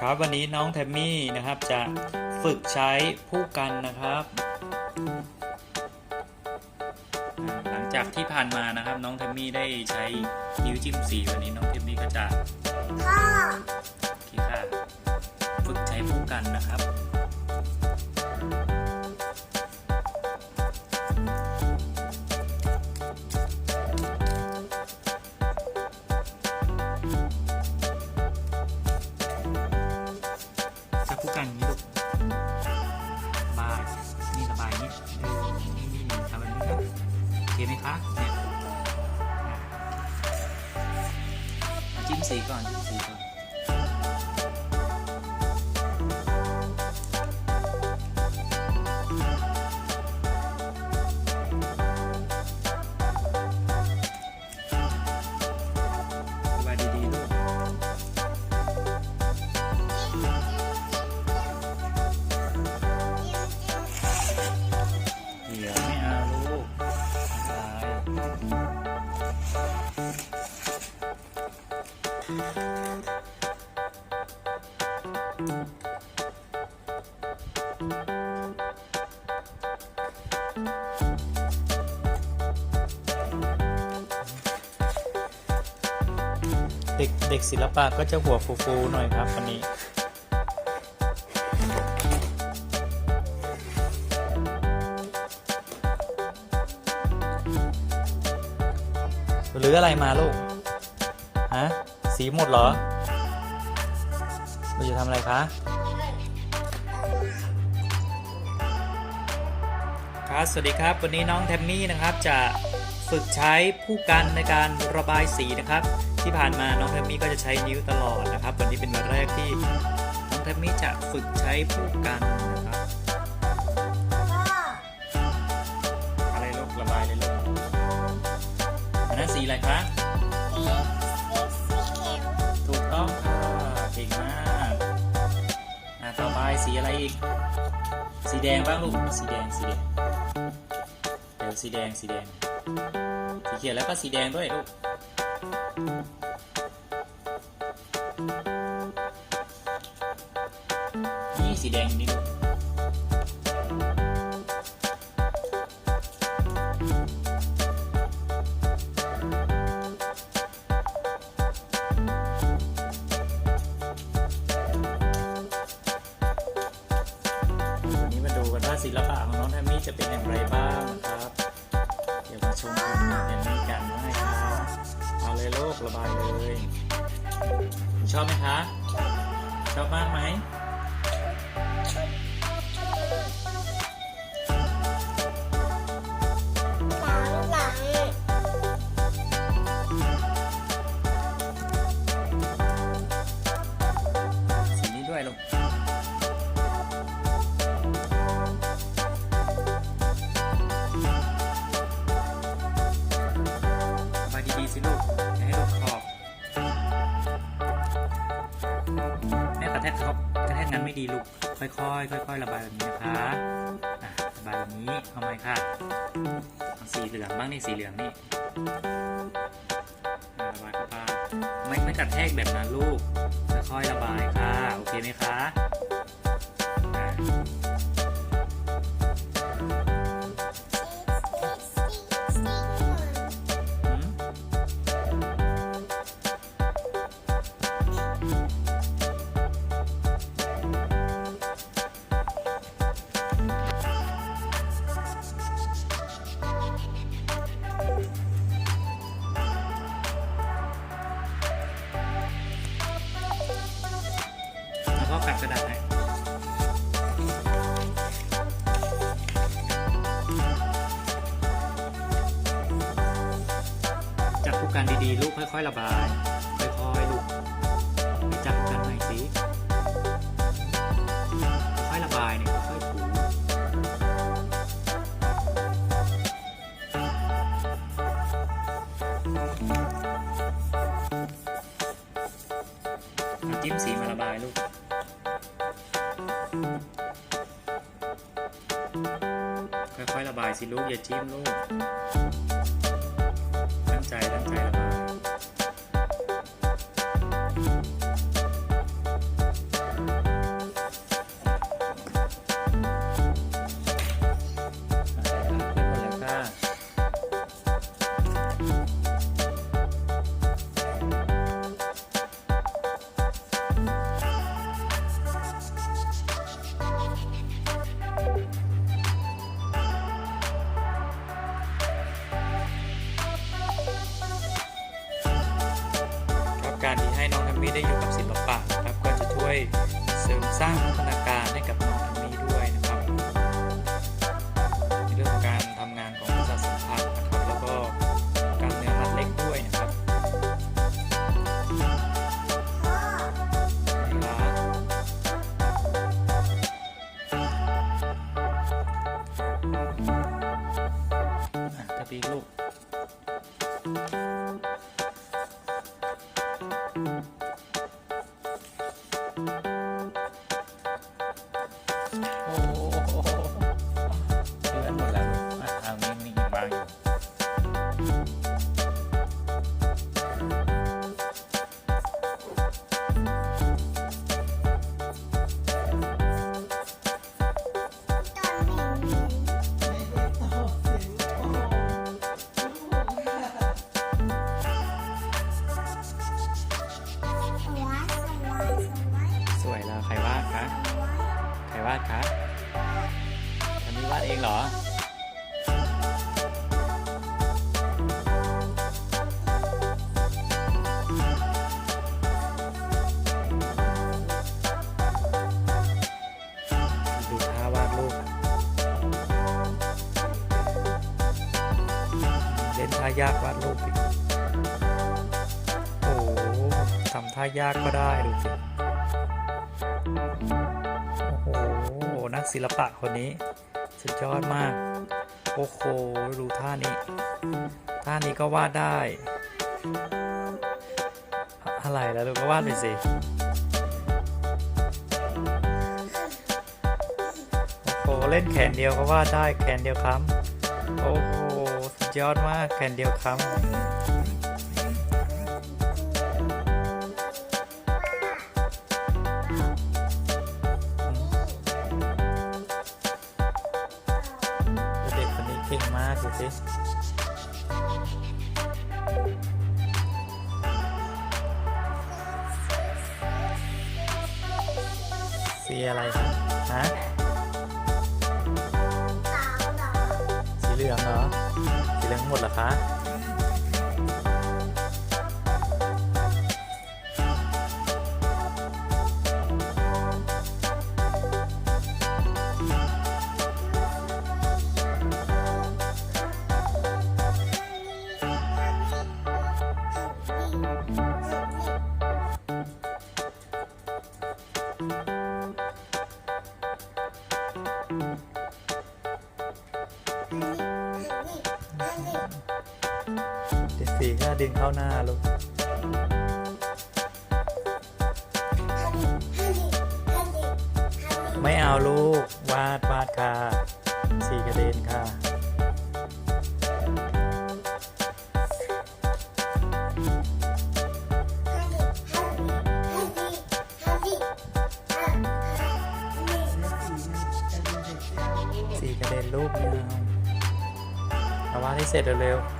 ครับวันนี้น้องแทมมี่นะครับจะฝึกใช้ผู้กันนะครับอ่าหลังจากที่ผ่านมานะครับ น้องแทมมี่ได้ใช้นิ้วจิ้มสีวันนี้น้องแทมมี่ก็จะพ่อโอเคค่ะฝึกใช้ผู้กันนะครับจับ โอเคไหมคะเนี่ย เด็กเด็กศิลปะก็จะหัวฟูๆหน่อยครับวันนี้หรืออะไรมาลูก ฮะ สีหมดเหรอเราจะทำอะไรคะครับสวัสดีครับ วันนี้น้องแทมมี่นะครับจะฝึกใช้ผู้กันในการระบายสีนะครับ ที่ผ่านมาน้องแทมมี่ก็จะใช้นิ้วตลอดนะครับ วันนี้เป็นวันแรกที่น้องแทมมี่จะฝึกใช้ผู้กันนะครับออะไรลูกระบายเลยลูกอันนั้นสีอะไรคะ สีอะไรอีก สีแดงบ้างลูก สีแดง สีแดง เดี๋ยวสีแดง สีแดง สีเขียวแล้วก็สีแดงด้วยลูก นี่สีแดงอยู่นี่ลูก ศิลปะของน้องแทมมี่จะเป็นอย่างไรบ้างนะครับ เดี๋ยวมาชมผลงานแทมมี่กันว่าไงคะเอาเลยโลกระบายเลย ชอบไหมคะ ชอบมากไหม ลูกค่อยๆค่อย ๆ ระบายแบบนี้นะคะะระบายแบบนี้เอาไหมค่ะสีเหลืองบ้างนี่สีเหลืองนี่ระบายเข้าไปไม่ไม่กระแทกแบบนั้นลูกค่อยๆระบายค่ะ โอเคไหมคะ จับผู้กันดีๆ ลูกค่อยๆระบาย ค่อยๆลูกไปจับผู้กันหน่อยสิค่อยๆระบายเนี่ยค่อยๆถูเอาจิ้มสีมาระบายลูกค่อยๆระบายสิลูกอย่าจิ้มลูก ริมสร้างพัฒนาการให้กับน้องแอมมี่ด้วยนะครับในเรื่องของการทำงานของประสาทสัมผัสนะครับ แล้วก็กามเนื้อมัดเล็กด้วยนะครับครับอะกระปีกลูก ยากวาดรูปอีกโอ้โหทำท่ายากก็ได้ดูสิ โอ้โห นักศิลปะคนนี้ สุดยอดมาก โอ้โห ดูท่านี้ ท่านี้ก็วาดได้ อะไรแล้วลูกก็วาดไปสิโอ้โหเล่นแขนเดียวก็วาดได้แขนเดียวค้ำโอ้โห ดยอดมากแขนเดียวค้ำเด็กคนนี้เก่งมากดูสิสีอะไรฮะเสีเหลืองเหรอ สีเหลืองหมดเหรอคะ เด็กสีก็ดึงเข้าหน้าลูกไม่เอาลูก วาดวาดค่ะสีกระเด็นค่ะสีกระเด็นลูกไม่เอาเอาวาดให้เสร็จเร็วๆ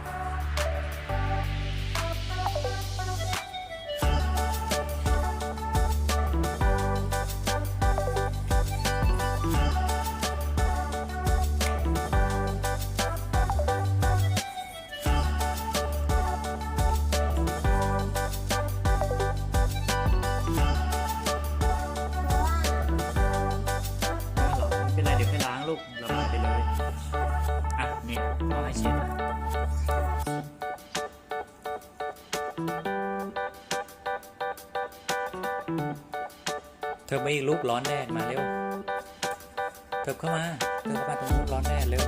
อาให้เช็ดเธอไม่รูปร้อนแดดมาเร็ว เธอเข้ามา เธอเข้ามาตรงนู้นร้อนแดดเร็ว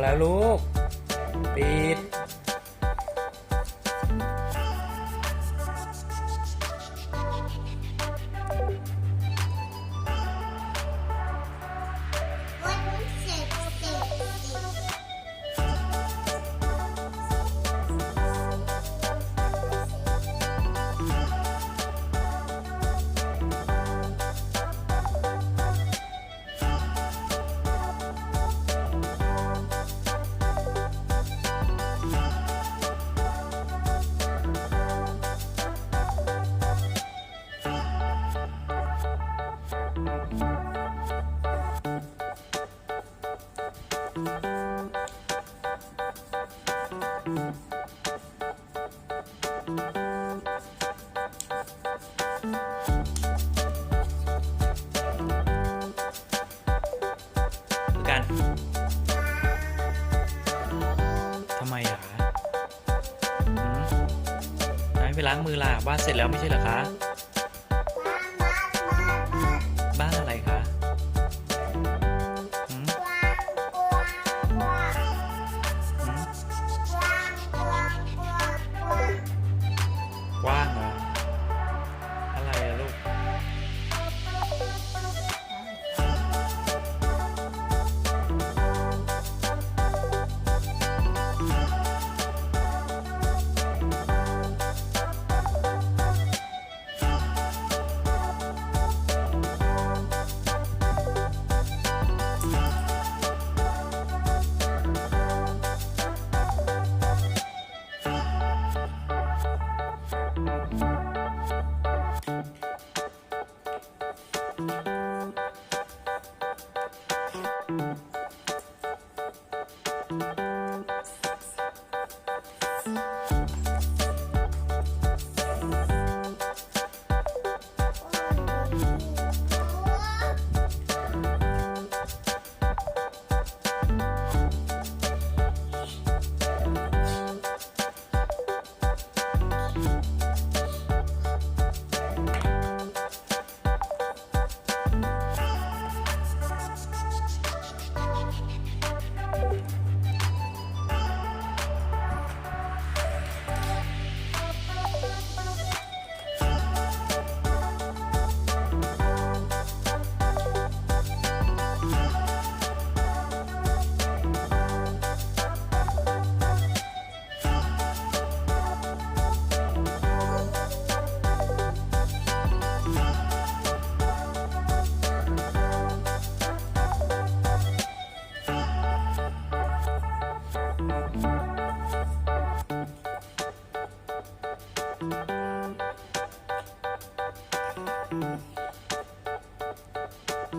แล้วลูก ปิด ล้างมือล่ะวาเสร็จแล้วไม่ใช่เหรอคะ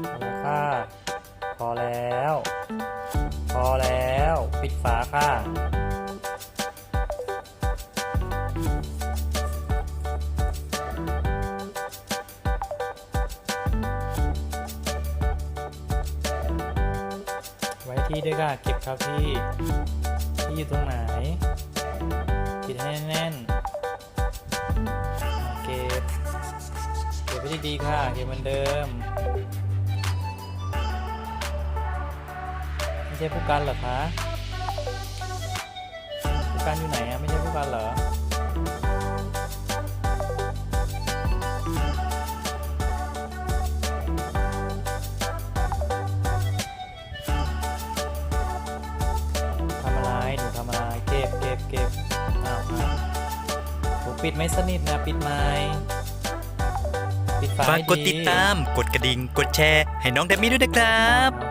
อาละค่ะ พอแล้ว พอแล้ว ปิดฝาค่ะ ไว้ที่ด้วยค่ะ เก็บครับที่ ที่อยู่ตรงไหน ปิดให้แน่นเก็บ เก็บไว้ดีๆค่ะ เก็บเหมือนเดิม ช่ผู้กันเหรอคะผู้กันอยู่ไหนอะไม่ใช่ผู้กันเหรอทำอะไรหนูทำอะไรเก็บเก็บเก็บอ้าวอ้าวหนูปิดไม่สนิทนะปิดไม่ปิดฝาฝากให้ กดติดตาม กดกระดิ่ง กดแชร์ ให้น้องแดมมี่ด้วยนะครับ